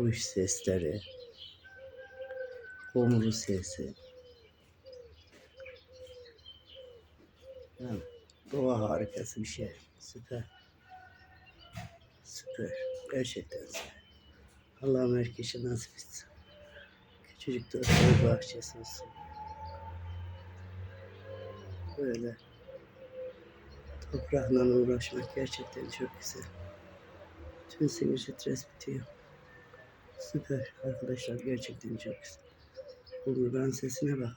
kuş sesleri, kumru sesi. Yani doğa harikası bir şey. Süper. Süper. Gerçekten süper. Allah'ım herkese nasip etsin. Küçücük de bir bahçesi olsun. Böyle toprakla uğraşmak gerçekten çok güzel. Tüm sinir stres bitiyor. Süper arkadaşlar gerçekten çok güzel. Kumruların sesine bak.